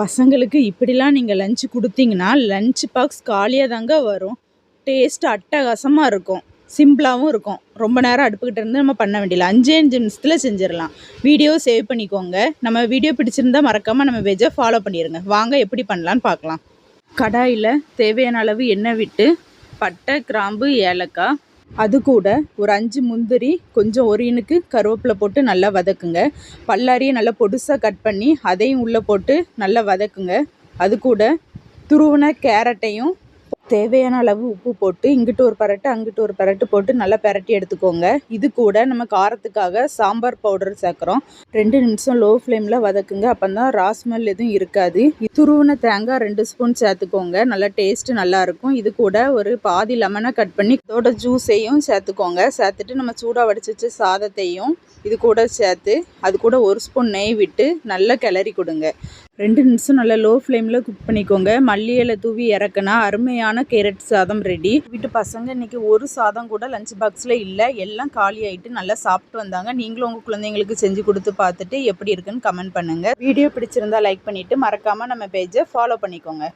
பசங்களுக்கு இப்படிலாம் நீங்கள் லஞ்சு கொடுத்தீங்கன்னா லஞ்ச் பாக்ஸ் காலியாக தாங்க வரும். டேஸ்ட் அட்டகாசமாக இருக்கும். சிம்பிளாகவும் இருக்கும். ரொம்ப நேரம் அடுப்புக்கிட்ட இருந்து நம்ம பண்ண வேண்டியல அஞ்சே அஞ்சு நிமிஷத்தில் செஞ்சிடலாம். வீடியோ சேவ் பண்ணிக்கோங்க. நம்ம வீடியோ பிடிச்சிருந்தா மறக்காமல் நம்ம வெஜ்ஜை ஃபாலோ பண்ணிடுங்க வாங்க எப்படி பண்ணலான்னு பார்க்கலாம். கடாயில் தேவையான அளவு எண்ணெய் விட்டு பட்டை கிராம்பு ஏலக்காய் அது கூட ஒரு அஞ்சு முந்திரி கொஞ்சம் ஒரு இனுக்கு கருவேப்பிலை போட்டு நல்லா வதக்குங்க. பல்லாரியை நல்லா பொடுசாக கட் பண்ணி அதையும் உள்ளே போட்டு நல்லா வதக்குங்க. அது கூட துருவின கேரட்டையும் தேவையான அளவு உப்பு போட்டு இங்கிட்டு ஒரு பரட்டு அங்கிட்டு ஒரு பரட்டு போட்டு நல்லா பரட்டி எடுத்துக்கோங்க. இது கூட நம்ம காரத்துக்காக சாம்பார் பவுடர் சேர்க்குறோம். ரெண்டு நிமிஷம் லோ ஃப்ளேமில் வதக்குங்க. அப்போ தான் ராஸ்மெல் எதுவும் இருக்காது. துருவின தேங்காய் ரெண்டு ஸ்பூன் சேர்த்துக்கோங்க. நல்லா டேஸ்ட்டு நல்லாயிருக்கும் இது கூட ஒரு பாதி லெமனை கட் பண்ணி இதோட ஜூஸையும் சேர்த்துக்கோங்க. சேர்த்துட்டு நம்ம சூடாக வடிச்சு வச்ச சாதத்தையும் இது கூட சேர்த்து அது கூட ஒரு ஸ்பூன் நெய் விட்டு நல்லா கிளறி கொடுங்க. ரெண்டு நிமிஷம் நல்லா லோ ஃப்ளேமில் குக் பண்ணிக்கோங்க. மல்லி இலை தூவி இறக்குனா அருமையான கேரட் சாதம் ரெடி வீட்டு பசங்க இன்னைக்கு ஒரு சாதம் கூட லஞ்ச் பாக்ஸில் இல்லை. எல்லாம் காலி ஆகிட்டு நல்லா சாப்பிட்டு வந்தாங்க. நீங்களும் உங்கள் குழந்தைங்களுக்கு செஞ்சு கொடுத்து பார்த்துட்டு எப்படி இருக்குன்னு கமெண்ட் பண்ணுங்கள் வீடியோ பிடிச்சிருந்தா லைக் பண்ணிவிட்டு மறக்காமல் நம்ம பேஜை ஃபாலோ பண்ணிக்கோங்க.